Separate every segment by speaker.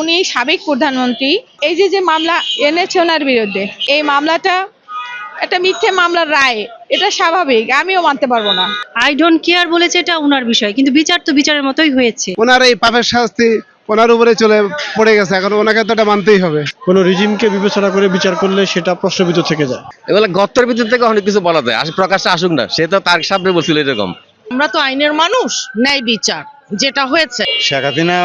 Speaker 1: উনি সাবেক প্রধানমন্ত্রী। এই যে যে মামলা এনেছে ওনার বিরুদ্ধে এই মামলাটা একটা মিথ্যে মামলার রায় এটা স্বাভাবিক আমিও মানতে পারব না।
Speaker 2: আই ডোন্ট কেয়ার বলেছে এটা ওনার বিষয় কিন্তু বিচার তো বিচারের মতোই হয়েছে।
Speaker 3: ওনার এই পাপের শাস্তি ওনার উপরে চলে পড়ে গেছে এখন ওনাকে তো এটা মানতেই হবে।
Speaker 4: কোনো রিজিমকে বিবেচনা করে বিচার করলে সেটা প্রশ্নবিদ্ধ থেকে যায়।
Speaker 5: এগুলো গত্তর ভিতর থেকে অনেক কিছু বলা যায় প্রকাশ্যে আসুক না সে তো তার সামনে বলছিল এরকম।
Speaker 6: আমরা তো আইনের মানুষ ন্যায় বিচার। যেটা হয়েছে?
Speaker 7: শেখ হাসিনা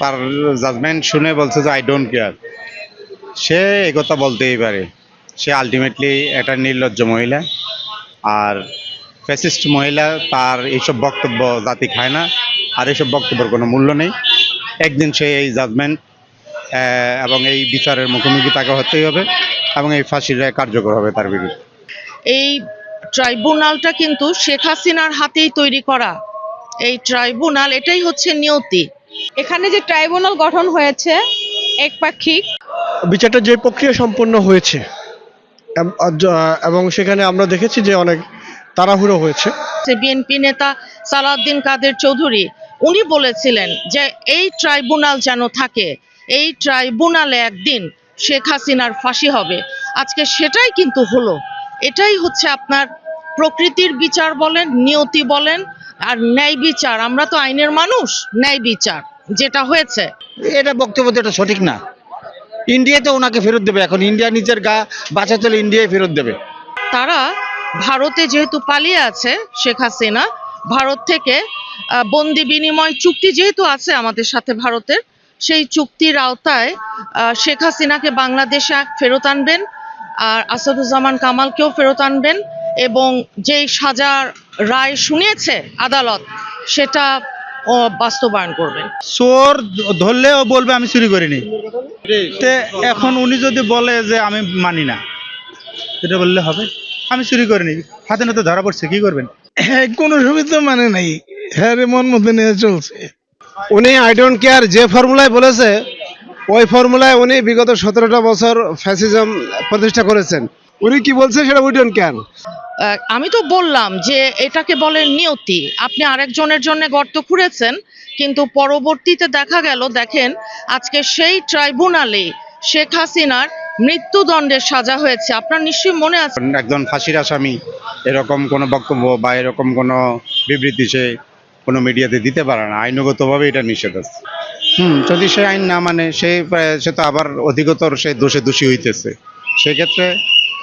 Speaker 7: তার জাজমেন্ট শুনে বলছে যে আই ডোন্ট কেয়ার সে এই কথা বলতেই পারে। সে আলটিমেটলি একটা নির্লজ্জ মহিলা। আর ফ্যাসিস্ট মহিলা তার এইসব বক্তব্য জাতি খায় না। আর এইসব বক্তব্যের কোনো মূল্য নেই। একদিন সে এই জাজমেন্ট এবং এই বিচারের মুখোমুখি তাকে হতেই হবে এবং এই ফাঁসির রায় কার্যকর হবে তার বিরুদ্ধে।
Speaker 6: এই ট্রাইব্যুনালটা কিন্তু শেখ হাসিনার হাতেই তৈরি করা। এই ট্রাইব্যুনাল এটাই হচ্ছে নিয়তি।
Speaker 1: এখানে যে ট্রাইব্যুনাল গঠন হয়েছে একপাক্ষিক।
Speaker 4: বিচারটা যে প্রক্রিয়া সম্পন্ন হয়েছে এবং সেখানে আমরা দেখেছি যে অনেক তাড়াহুড়ো হয়েছে।
Speaker 6: বিএনপি নেতা সালাউদ্দিন কাদের চৌধুরী উনি বলেছিলেন যে এই ট্রাইব্যুনাল যেন থাকে এই ট্রাইব্যুনালে একদিন শেখ হাসিনার ফাঁসি হবে। আজকে সেটাই কিন্তু হলো। এটাই হচ্ছে আপনার প্রকৃতির বিচার বলেন নিয়তি বলেন আর ন্যায় বিচার আমরা তো আইনের মানুষ ন্যায় বিচার যেটা হয়েছে।
Speaker 8: এটা বক্তব্য তো এটা সঠিক না। ইন্ডিয়াতে ওনাকে ফেরত দেবে এখন ইন্ডিয়া নিজের গা বাঁচা চলে ইন্ডিয়ায় ফেরত দেবে।
Speaker 6: তারা ভারতে যেহেতু পালিয়ে আছে শেখ হাসিনা ভারত থেকে বন্দি বিনিময় চুক্তি যেহেতু আছে আমাদের সাথে ভারতের সেই চুক্তির আওতায় শেখ হাসিনাকে বাংলাদেশে ফেরত আনবেন আর আসাদুজ্জামান কামালকেও ফেরত আনবেন এবং যেই সাজার রায় শুনিয়েছে আদালত সেটা ও, বাস্তবায়ন করবেন
Speaker 7: চোর ধরলে ও বলবে আমি চুরি করিনি। তে এখন উনি যদি বলে যে আমি মানি না এটা বললে হবে? আমি চুরি করিনি। হাতে নাতে ধরা পড়ছে কি করবেন?
Speaker 3: কোনো সুবিধা মানে নাই। হ্যাঁ রে মন মতো নিয়ে চলছে। উনি আই ডোন্ট কেয়ার যে ফর্মুলায় বলেছে ওই ফর্মুলায় উনি বিগত সতেরোটা বছর ফ্যাসিজম প্রতিষ্ঠা করেছেন। উনি কি বলছে সেটা উই ডোন্ট কেয়ার
Speaker 6: আমি তো বললাম যে এটাকে বলে নিয়তি। আপনি আরেকজনের জন্য গর্ত খুঁড়েছেন কিন্তু পরবর্তীতে দেখা গেল দেখেন আজকে সেই ট্রাইব্যুনালে শেখ হাসিনার মৃত্যুদণ্ডের সাজা হয়েছে। আপনার নিশ্চয়ই মনে আছে?
Speaker 7: একজন ফাঁসির আসামি এরকম কোনো বক্তব্য বা এরকম কোনো বিবৃতি সে কোনো মিডিয়াতে দিতে পারে না। আইনগতভাবে এটা নিষেধ আছে। হুম যদি সে আইন না মানে সে সে তো আবার অধিকতর সে দোষে দোষী হইতেছে। সেক্ষেত্রে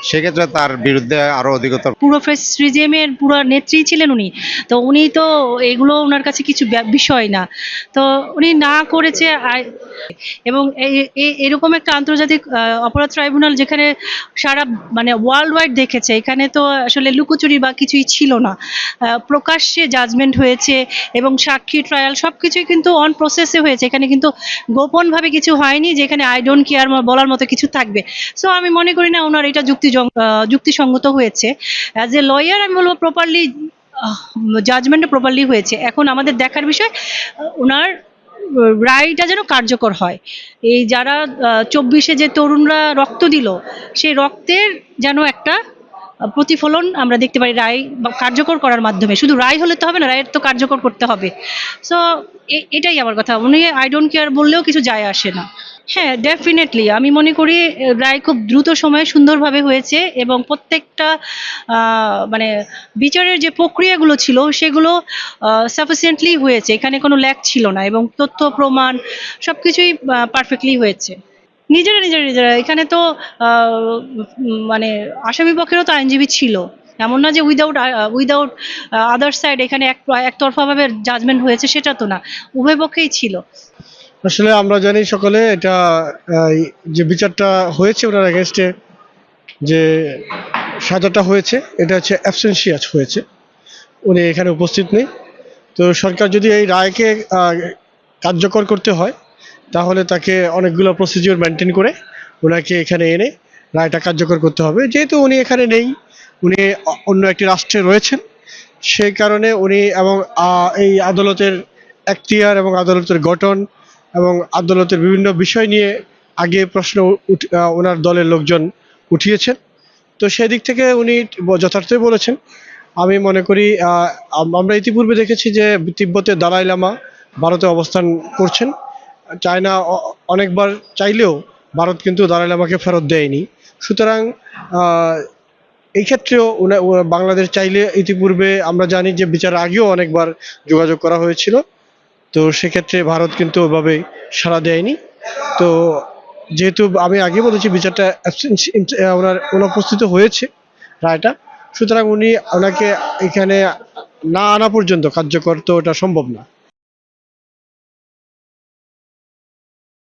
Speaker 7: সেক্ষেত্রে তার বিরুদ্ধে আরও অধিকতর
Speaker 2: পুরো ফেস রিজিমের পুরো নেত্রী ছিলেন উনি। তো উনি তো এগুলো ওনার কাছে কিছু বিষয় না। তো উনি না করেছে এবং এরকম একটা আন্তর্জাতিক অপরাধ ট্রাইব্যুনাল যেখানে সারা মানে ওয়ার্ল্ড ওয়াইড দেখেছে, এখানে তো আসলে লুকোচুরি বা কিছুই ছিল না। প্রকাশ্যে জাজমেন্ট হয়েছে এবং সাক্ষী ট্রায়াল সব কিছুই কিন্তু অন প্রসেসে হয়েছে। এখানে কিন্তু গোপনভাবে কিছু হয়নি, যেখানে আই ডোন্ট কেয়ার বলার মতো কিছু থাকবে। সো আমি মনে করি না ওনার এটা যুক্তি যুক্তিসঙ্গত হয়েছে। অ্যাজ এ লয়ার আমি বলব প্রপারলি জাজমেন্টও প্রপারলি হয়েছে। এখন আমাদের দেখার বিষয় ওনার রায়টা যেন কার্যকর হয়। এই যারা চব্বিশে যে তরুণরা রক্ত দিল, সেই রক্তের যেন একটা প্রতিফলন আমরা দেখতে পারি রায় কার্যকর করার মাধ্যমে। শুধু রায় হলে তো হবে না, রায়ের তো কার্যকর করতে হবে। সো এটাই আমার কথা। উনি আই ডোন্ট কেয়ার বললেও কিছু যায় আসে না। হ্যাঁ ডেফিনেটলি আমি মনে করি রায় খুব দ্রুত সময়ে সুন্দরভাবে হয়েছে এবং প্রত্যেকটা মানে বিচারের যে প্রক্রিয়াগুলো ছিল, সেগুলো সাফিসিয়েন্টলি হয়েছে। এখানে কোনো ল্যাক ছিল না এবং তথ্য, প্রমাণ সব কিছুই পারফেক্টলি হয়েছে। নিজেরা নিজেরা নিজেরা। এখানে তো মানে আসামি পক্ষেরও তো আইনজীবী ছিল। এমন না যে উইদাউট উইদাউট আদার সাইড এখানে এক, একতরফাভাবে জাজমেন্ট হয়েছে, সেটা তো না। উভয় পক্ষেই ছিল।
Speaker 4: আসলে আমরা জানি সকলে এটা যে বিচারটা হয়েছে ওনার এগেনস্টে যে সাজাটা হয়েছে, এটা হচ্ছে অ্যাবসেন্সিয়াস হয়েছে। উনি এখানে উপস্থিত নেই। তো সরকার যদি এই রায়কে কার্যকর করতে হয়, তাহলে তাকে অনেকগুলো প্রসিজিওর মেনটেন করে ওনাকে এখানে এনে রায়টা কার্যকর করতে হবে। যেহেতু উনি এখানে নেই, উনি অন্য একটি রাষ্ট্রে রয়েছেন, সেই কারণে উনি এবং এই আদালতের এখতিয়ার এবং আদালতের গঠন এবং আদালতের বিভিন্ন বিষয় নিয়ে আগে প্রশ্ন ওনার দলের লোকজন উঠিয়েছেন। তো সেদিক থেকে উনি যথার্থই বলেছেন। আমি মনে করি আমরা ইতিপূর্বে দেখেছি যে তিব্বতের দালাই লামা ভারতে অবস্থান করছেন। চায়না অনেকবার চাইলেও ভারত কিন্তু দালাল লামাকে ফেরত দেয়নি। সুতরাং এই ক্ষেত্রেও বাংলাদেশ চাইলে ইতিপূর্বে আমরা জানি যে বিচার আগেও অনেকবার যোগাযোগ করা হয়েছিল। তো সেক্ষেত্রে ভারত কিন্তু ওইভাবে সাড়া দেয়নি। তো যেহেতু আমি আগে বলেছি, বিচারটা ওনার অনুপস্থিত হয়েছে রায়টা। সুতরাং উনি ওনাকে এখানে না আনা পর্যন্ত কার্যকর তো ওটা সম্ভব না।